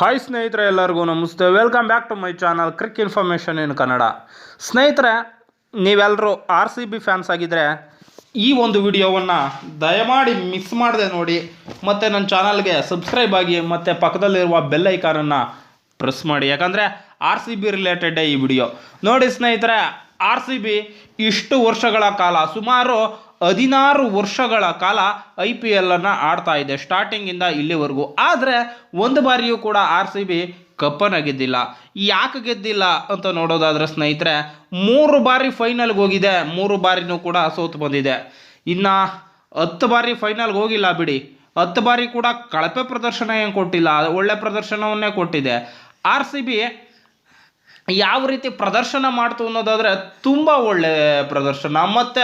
Hi ಸ್ನೇಹಿತರೆ ಎಲ್ಲರಿಗೂ ನಮಸ್ತೆ. Welcome back to my channel crick information in Kannada ಸ್ನೇಹಿತರೆ ನೀವೆಲ್ಲರೂ ಆರ್ ಸಿ ಬಿ ಫ್ಯಾನ್ಸ್ ಆಗಿದ್ದರೆ ಈ ಒಂದು ವಿಡಿಯೋವನ್ನು ದಯಮಾಡಿ ಮಿಸ್ ಮಾಡದೆ ನೋಡಿ, ಮತ್ತು ನನ್ನ ಚಾನಲ್ಗೆ ಸಬ್ಸ್ಕ್ರೈಬ್ ಆಗಿ, ಮತ್ತು ಪಕ್ಕದಲ್ಲಿರುವ ಬೆಲ್ ಐಕಾನನ್ನು ಪ್ರೆಸ್ ಮಾಡಿ. ಯಾಕಂದರೆ ಆರ್ ಸಿ ಬಿ ರಿಲೇಟೆಡ್ ಈ ವಿಡಿಯೋ ನೋಡಿ ಸ್ನೇಹಿತರೆ ಆರ್ ಸಿ ಬಿ ಇಷ್ಟು ವರ್ಷಗಳ ಕಾಲ, ಸುಮಾರು ಹದಿನಾರು ವರ್ಷಗಳ ಕಾಲ ಐ ಪಿ ಎಲ್ಲನ್ನು ಆಡ್ತಾ ಇದೆ, ಸ್ಟಾರ್ಟಿಂಗಿಂದ ಇಲ್ಲಿವರೆಗೂ. ಆದರೆ ಒಂದು ಬಾರಿಯೂ ಕೂಡ ಆರ್ ಸಿ ಬಿ ಕಪ್ಪನ್ನು ಗೆದ್ದಿಲ್ಲ ಯಾಕೆ ಗೆದ್ದಿಲ್ಲ ಅಂತ ನೋಡೋದಾದ್ರೆ ಸ್ನೇಹಿತರೆ, ಮೂರು ಬಾರಿ ಫೈನಲ್ಗೆ ಹೋಗಿದೆ, ಮೂರು ಬಾರಿನೂ ಕೂಡ ಸೋತು ಬಂದಿದೆ. ಇನ್ನು ಹತ್ತು ಬಾರಿ ಫೈನಲ್ಗೆ ಹೋಗಿಲ್ಲ ಬಿಡಿ. ಹತ್ತು ಬಾರಿ ಕೂಡ ಕಳಪೆ ಪ್ರದರ್ಶನ ಏನು ಕೊಟ್ಟಿಲ್ಲ, ಒಳ್ಳೆ ಪ್ರದರ್ಶನವನ್ನೇ ಕೊಟ್ಟಿದೆ. ಆರ್ ಸಿ ಬಿ ಯಾವ ರೀತಿ ಪ್ರದರ್ಶನ ಮಾಡ್ತು ಅನ್ನೋದಾದರೆ ತುಂಬ ಒಳ್ಳೆ ಪ್ರದರ್ಶನ. ಮತ್ತು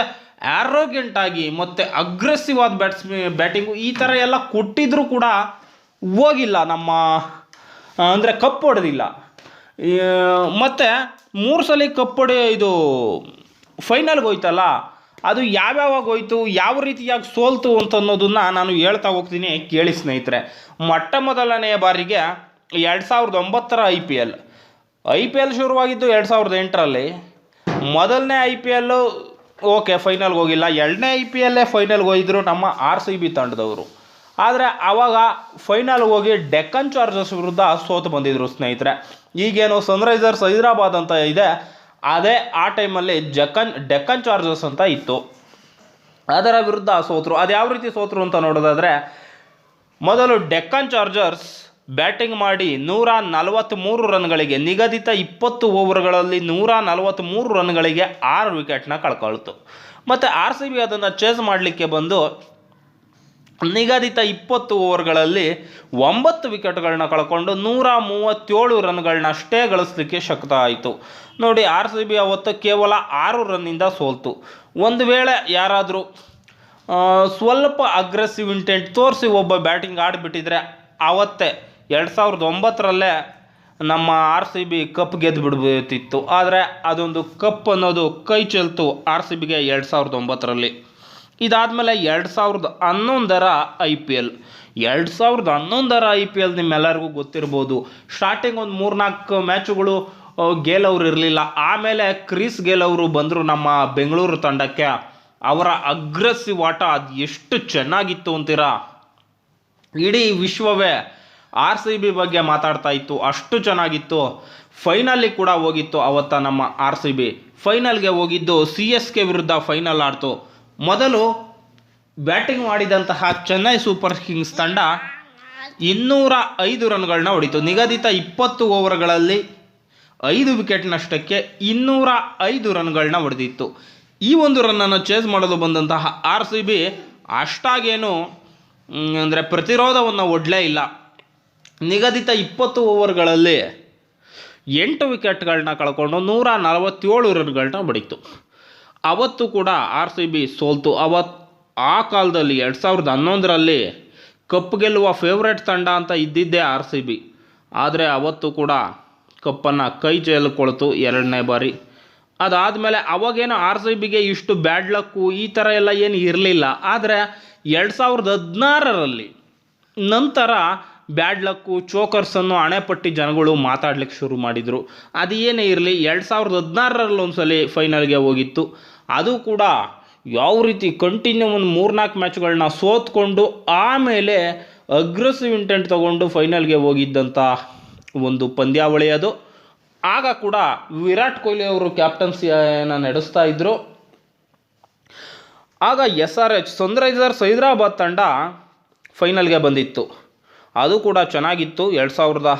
ಆರೋಗ್ಯಂಟ್ ಆಗಿ, ಮತ್ತು ಅಗ್ರೆಸಿವ್ ಆದ ಬ್ಯಾಟ್ಸ್ಮಿ ಬ್ಯಾಟಿಂಗು ಈ ಥರ ಎಲ್ಲ ಕೊಟ್ಟಿದ್ರೂ ಕೂಡ ಹೋಗಿಲ್ಲ ನಮ್ಮ ಅಂದರೆ ಕಪ್ ಹೊಡೆದಿಲ್ಲ. ಮತ್ತು ಮೂರು ಸಲ ಕಪ್ ಹೊಡೆ ಇದು ಫೈನಲ್ಗೆ ಹೋಯ್ತಲ್ಲ, ಅದು ಯಾವ್ಯಾವಾಗ ಹೋಯ್ತು, ಯಾವ ರೀತಿಯಾಗಿ ಸೋಲ್ತು ಅಂತ ಅನ್ನೋದನ್ನು ನಾನು ಹೇಳ್ತಾ ಹೋಗ್ತೀನಿ ಕೇಳಿ ಸ್ನೇಹಿತರೆ. ಮೊಟ್ಟ ಮೊದಲನೆಯ ಬಾರಿಗೆ ಎರಡು ಸಾವಿರದ ಒಂಬತ್ತರ I P L I P L ಶುರುವಾಗಿದ್ದು ಎರಡು ಸಾವಿರದ ಎಂಟರಲ್ಲಿ. ಮೊದಲನೇ ಐ ಪಿ ಎಲ್ಲು ಓಕೆ ಫೈನಲ್ಗೆ ಹೋಗಿಲ್ಲ. ಎರಡನೇ ಐ ಪಿ ಎಲ್ಲೇ ಫೈನಲ್ಗೆ ಹೋಗಿದ್ರು ನಮ್ಮ ಆರ್ ಸಿ ಬಿ ತಂಡದವರು. ಆದರೆ ಆವಾಗ ಫೈನಲ್ಗೆ ಹೋಗಿ ಡೆಕ್ಕನ್ ಚಾರ್ಜರ್ಸ್ ವಿರುದ್ಧ ಸೋತು ಬಂದಿದ್ರು ಸ್ನೇಹಿತರೆ. ಈಗೇನು ಸನ್ರೈಸರ್ಸ್ ಹೈದರಾಬಾದ್ ಅಂತ ಇದೆ. ಅದೇ ಆ ಟೈಮಲ್ಲಿ ಜಕನ್ ಡೆಕ್ಕನ್ ಚಾರ್ಜರ್ಸ್ ಅಂತ ಇತ್ತು. ಅದರ ವಿರುದ್ಧ ಸೋತರು. ಅದು ಯಾವ ರೀತಿ ಸೋತರು ಅಂತ ನೋಡೋದಾದರೆ, ಮೊದಲು ಡೆಕ್ಕನ್ ಚಾರ್ಜರ್ಸ್ ಬ್ಯಾಟಿಂಗ್ ಮಾಡಿ ನೂರ ನಲವತ್ತ್ಮೂರು ರನ್ಗಳಿಗೆ ನಿಗದಿತ ಇಪ್ಪತ್ತು ಓವರ್ಗಳಲ್ಲಿ ನೂರ ನಲವತ್ತ್ಮೂರು ರನ್ಗಳಿಗೆ ಆರು ವಿಕೆಟ್ನ ಕಳ್ಕೊಳ್ತು. ಮತ್ತು ಆರ್ ಸಿ ಬಿ ಅದನ್ನು ಚೇಸ್ ಮಾಡಲಿಕ್ಕೆ ಬಂದು ನಿಗದಿತ ಇಪ್ಪತ್ತು ಓವರ್ಗಳಲ್ಲಿ ಒಂಬತ್ತು ವಿಕೆಟ್ಗಳನ್ನ ಕಳ್ಕೊಂಡು ನೂರ ಮೂವತ್ತೇಳು ರನ್ಗಳನ್ನ ಅಷ್ಟೇ ಗಳಿಸ್ಲಿಕ್ಕೆ ಶಕ್ತ ಆಯಿತು. ನೋಡಿ, ಆರ್ ಸಿ ಬಿ ಅವತ್ತು ಕೇವಲ ಆರು ರನ್ನಿಂದ ಸೋಲ್ತು. ಒಂದು ವೇಳೆ ಯಾರಾದರೂ ಸ್ವಲ್ಪ ಅಗ್ರೆಸಿವ್ ಇಂಟೆಂಟ್ ತೋರಿಸಿ ಒಬ್ಬ ಬ್ಯಾಟಿಂಗ್ ಆಡಿಬಿಟ್ಟಿದ್ರೆ ಆವತ್ತೇ ಎರಡು ಸಾವಿರದ ಒಂಬತ್ತರಲ್ಲೇ ನಮ್ಮ ಆರ್ ಸಿ ಬಿ ಕಪ್ ಗೆದ್ದು ಬಿಡ್ಬೇಕಿತ್ತು ಆದರೆ ಅದೊಂದು ಕಪ್ ಅನ್ನೋದು ಕೈ ಚೆಲ್ತು ಆರ್ ಸಿ ಬಿಗೆ ಎರಡು ಸಾವಿರದ ಒಂಬತ್ತರಲ್ಲಿ. ಇದಾದಮೇಲೆ ಎರಡು ಸಾವಿರದ ಹನ್ನೊಂದರ ಐ ಪಿ ಎಲ್. ಎರಡು ಸಾವಿರದ ಹನ್ನೊಂದರ ಐ ಪಿ ಎಲ್ ನಿಮ್ಮೆಲ್ಲರಿಗೂ ಗೊತ್ತಿರ್ಬೋದು. ಸ್ಟಾರ್ಟಿಂಗ್ ಒಂದು ಮೂರ್ನಾಲ್ಕು ಮ್ಯಾಚುಗಳು ಗೇಲ್ ಅವರು ಇರಲಿಲ್ಲ. ಆಮೇಲೆ ಕ್ರೀಸ್ ಗೇಲ್ ಅವರು ಬಂದರು ನಮ್ಮ ಬೆಂಗಳೂರು ತಂಡಕ್ಕೆ. ಅವರ ಅಗ್ರೆಸಿವ್ ಆಟ ಅದು ಎಷ್ಟು ಚೆನ್ನಾಗಿತ್ತು ಅಂತೀರಾ? ಇಡೀ ವಿಶ್ವವೇ ಆರ್ ಸಿ ಬಿ ಬಗ್ಗೆ ಮಾತಾಡ್ತಾ ಇತ್ತು, ಅಷ್ಟು ಚೆನ್ನಾಗಿತ್ತು. ಫೈನಲ್ಲಿ ಕೂಡ ಹೋಗಿತ್ತು ಅವತ್ತ ನಮ್ಮ ಆರ್ ಸಿ ಬಿ. ಫೈನಲ್ಗೆ ಹೋಗಿದ್ದು ಸಿ ಎಸ್ ಕೆ ವಿರುದ್ಧ ಫೈನಲ್ ಆಡ್ತು. ಮೊದಲು ಬ್ಯಾಟಿಂಗ್ ಮಾಡಿದಂತಹ ಚೆನ್ನೈ ಸೂಪರ್ ಕಿಂಗ್ಸ್ ತಂಡ ಇನ್ನೂರ ಐದು ರನ್ಗಳನ್ನ ಹೊಡಿತು. ನಿಗದಿತ ಇಪ್ಪತ್ತು ಓವರ್ಗಳಲ್ಲಿ ಐದು ವಿಕೆಟ್ ನಷ್ಟಕ್ಕೆ ಇನ್ನೂರ ಐದು ರನ್ಗಳನ್ನ ಹೊಡೆದಿತ್ತು. ಈ ಒಂದು ರನ್ನನ್ನು ಚೇಸ್ ಮಾಡಲು ಬಂದಂತಹ ಆರ್ ಸಿ ಬಿ ಅಷ್ಟಾಗೇನು ಅಂದರೆ ಪ್ರತಿರೋಧವನ್ನು ಒಡ್ಲೇ ಇಲ್ಲ. ನಿಗದಿತ ಇಪ್ಪತ್ತು ಓವರ್ಗಳಲ್ಲಿ ಎಂಟು ವಿಕೆಟ್ಗಳನ್ನ ಕಳ್ಕೊಂಡು ನೂರ ನಲವತ್ತೇಳು ರನ್ಗಳನ್ನ ಬಡಿತು. ಅವತ್ತು ಕೂಡ ಆರ್ ಸಿ ಬಿ ಸೋಲ್ತು. ಅವತ್ತು ಆ ಕಾಲದಲ್ಲಿ ಎರಡು ಸಾವಿರದ ಹನ್ನೊಂದರಲ್ಲಿ ಕಪ್ ಗೆಲ್ಲುವ ಫೇವ್ರೇಟ್ ತಂಡ ಅಂತ ಇದ್ದಿದ್ದೇ ಆರ್ ಸಿ ಬಿ. ಆದರೆ ಅವತ್ತು ಕೂಡ ಕಪ್ಪನ್ನು ಕೈ ಚೆಲ್ಕೊಳ್ತು ಎರಡನೇ ಬಾರಿ. ಅದಾದಮೇಲೆ ಅವಾಗೇನು ಆರ್ ಸಿ ಬಿಗೆ ಇಷ್ಟು ಬ್ಯಾಡ್ ಲಕ್ಕು ಈ ಥರ ಎಲ್ಲ ಏನು ಇರಲಿಲ್ಲ. ಆದರೆ ಎರಡು ಸಾವಿರದ ಹದಿನಾರರಲ್ಲಿ ನಂತರ ಬ್ಯಾಡ್ ಲಕ್ಕು, ಚೋಕರ್ಸನ್ನು ಹಣೆಪಟ್ಟಿ ಜನಗಳು ಮಾತಾಡ್ಲಿಕ್ಕೆ ಶುರು ಮಾಡಿದರು. ಅದು ಏನೇ ಇರಲಿ, ಎರಡು ಸಾವಿರದ ಹದಿನಾರರಲ್ಲಿ ಒಂದ್ಸಲಿ ಫೈನಲ್ಗೆ ಹೋಗಿತ್ತು. ಅದು ಕೂಡ ಯಾವ ರೀತಿ ಕಂಟಿನ್ಯೂ ಒಂದು ಮೂರ್ನಾಲ್ಕು ಮ್ಯಾಚ್ಗಳನ್ನ ಸೋತ್ಕೊಂಡು ಆಮೇಲೆ ಅಗ್ರೆಸಿವ್ ಇಂಟೆಂಟ್ ತಗೊಂಡು ಫೈನಲ್ಗೆ ಹೋಗಿದ್ದಂಥ ಒಂದು ಪಂದ್ಯಾವಳಿ ಅದು. ಆಗ ಕೂಡ ವಿರಾಟ್ ಕೊಹ್ಲಿ ಅವರು ಕ್ಯಾಪ್ಟನ್ಸಿಯನ್ನು ನಡೆಸ್ತಾ ಇದ್ದರು ಆಗ S R H Sunrisers Hyderabad ತಂಡ ಫೈನಲ್ಗೆ ಬಂದಿತ್ತು. ಅದು ಕೂಡ ಚೆನ್ನಾಗಿತ್ತು ಎರಡು ಸಾವಿರದ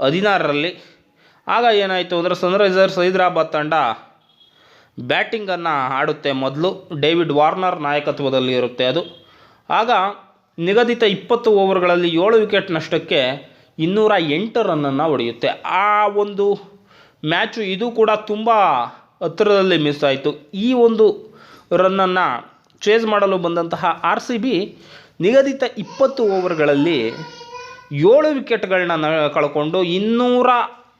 ಹದಿನಾರರಲ್ಲಿ. ಆಗ ಏನಾಯಿತು ಅಂದರೆ ಸನ್ರೈಸರ್ಸ್ ಹೈದರಾಬಾದ್ ತಂಡ ಬ್ಯಾಟಿಂಗನ್ನು ಆಡುತ್ತೆ ಮೊದಲು. ಡೇವಿಡ್ ವಾರ್ನರ್ ನಾಯಕತ್ವದಲ್ಲಿ ಇರುತ್ತೆ ಅದು. ಆಗ ನಿಗದಿತ ಇಪ್ಪತ್ತು ಓವರ್ಗಳಲ್ಲಿ ಏಳು ವಿಕೆಟ್ ನಷ್ಟಕ್ಕೆ ಇನ್ನೂರ ಎಂಟು ರನ್ನನ್ನು ಹೊಡೆಯುತ್ತೆ. ಆ ಒಂದು ಮ್ಯಾಚು ಇದು ಕೂಡ ತುಂಬ ಹತ್ತಿರದಲ್ಲಿ ಮಿಸ್ ಆಯಿತು. ಈ ಒಂದು ರನ್ನನ್ನು ಚೇಸ್ ಮಾಡಲು ಬಂದಂತಹ ಆರ್ ಸಿ ಬಿ ನಿಗದಿತ ಇಪ್ಪತ್ತು ಓವರ್ಗಳಲ್ಲಿ ಏಳು ವಿಕೆಟ್ಗಳನ್ನ ಕಳ್ಕೊಂಡು ಇನ್ನೂರ,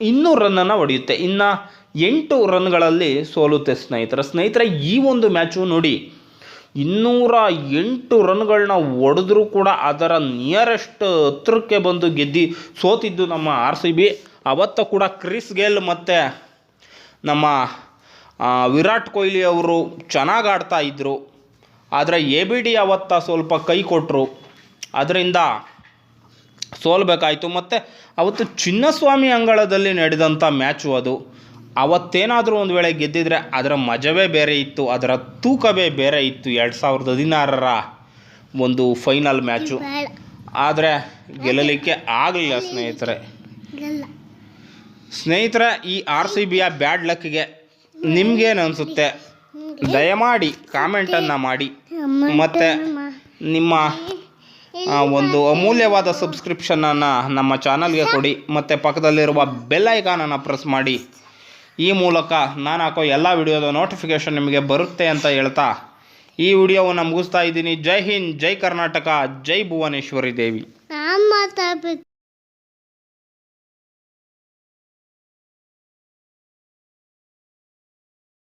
ಇನ್ನೂರು ರನ್ನನ್ನು ಹೊಡೆಯುತ್ತೆ. ಇನ್ನು ಎಂಟು ರನ್ಗಳಲ್ಲಿ ಸೋಲುತ್ತೆ ಸ್ನೇಹಿತರ. ಸ್ನೇಹಿತರ, ಈ ಒಂದು ಮ್ಯಾಚು ನೋಡಿ, ಇನ್ನೂರ ಎಂಟು ರನ್ಗಳನ್ನ ಹೊಡೆದ್ರೂ ಕೂಡ ಅದರ ನಿಯರೆಸ್ಟ್ ಹತ್ರಕ್ಕೆ ಬಂದು ಗೆದ್ದು ಸೋತಿದ್ದು ನಮ್ಮ ಆರ್ ಸಿ ಬಿ ಅವತ್ತು ಕೂಡ ಕ್ರಿಸ್ ಗೇಲ್ ಮತ್ತು ನಮ್ಮ ವಿರಾಟ್ ಕೊಹ್ಲಿ ಅವರು ಚೆನ್ನಾಗಿ ಆಡ್ತಾ ಇದ್ದರು ಆದರೆ ಎ ಬಿ ಡಿ ಅವತ್ತ ಸ್ವಲ್ಪ ಕೈ ಕೊಟ್ಟರು ಅದರಿಂದ ಸೋಲ್ಬೇಕಾಯಿತು. ಮತ್ತು ಅವತ್ತು ಚಿನ್ನಸ್ವಾಮಿ ಅಂಗಳದಲ್ಲಿ ನಡೆದಂಥ ಮ್ಯಾಚು ಅದು. ಅವತ್ತೇನಾದರೂ ಒಂದು ವೇಳೆ ಗೆದ್ದಿದ್ರೆ ಅದರ ಮಜವೇ ಬೇರೆ ಇತ್ತು, ಅದರ ತೂಕವೇ ಬೇರೆ ಇತ್ತು ಎರಡು ಸಾವಿರದ ಹದಿನಾರರ ಒಂದು ಫೈನಲ್ ಮ್ಯಾಚು. ಆದರೆ ಗೆಲ್ಲಲಿಕ್ಕೆ ಆಗಲಿಲ್ಲ ಸ್ನೇಹಿತರೆ. ಸ್ನೇಹಿತರೆ, ಈ ಆರ್ ಸಿ ಬಿಯ ಬ್ಯಾಡ್ ಲಕ್ಗೆ ನಿಮಗೇನು ಅನಿಸುತ್ತೆ? ದಯಮಾಡಿ ಕಾಮೆಂಟನ್ನು ಮಾಡಿ. ಮತ್ತು ನಿಮ್ಮ ಒಂದು ಅಮೂಲ್ಯವಾದ ಸಬ್ಸ್ಕ್ರಿಪ್ಷನನ್ನು ನಮ್ಮ ಚಾನಲ್ಗೆ ಕೊಡಿ. ಮತ್ತು ಪಕ್ಕದಲ್ಲಿರುವ ಬೆಲ್ ಐಕಾನನ್ನು ಪ್ರೆಸ್ ಮಾಡಿ. ಈ ಮೂಲಕ ನಾನು ಹಾಕೋ ಎಲ್ಲ ವಿಡಿಯೋದ ನೋಟಿಫಿಕೇಷನ್ ನಿಮಗೆ ಬರುತ್ತೆ ಅಂತ ಹೇಳ್ತಾ ಈ ವಿಡಿಯೋವನ್ನು ಮುಗಿಸ್ತಾ ಇದ್ದೀನಿ. ಜೈ ಹಿಂದ್ ಜೈ ಕರ್ನಾಟಕ ಜೈ ಭುವನೇಶ್ವರಿ ದೇವಿ.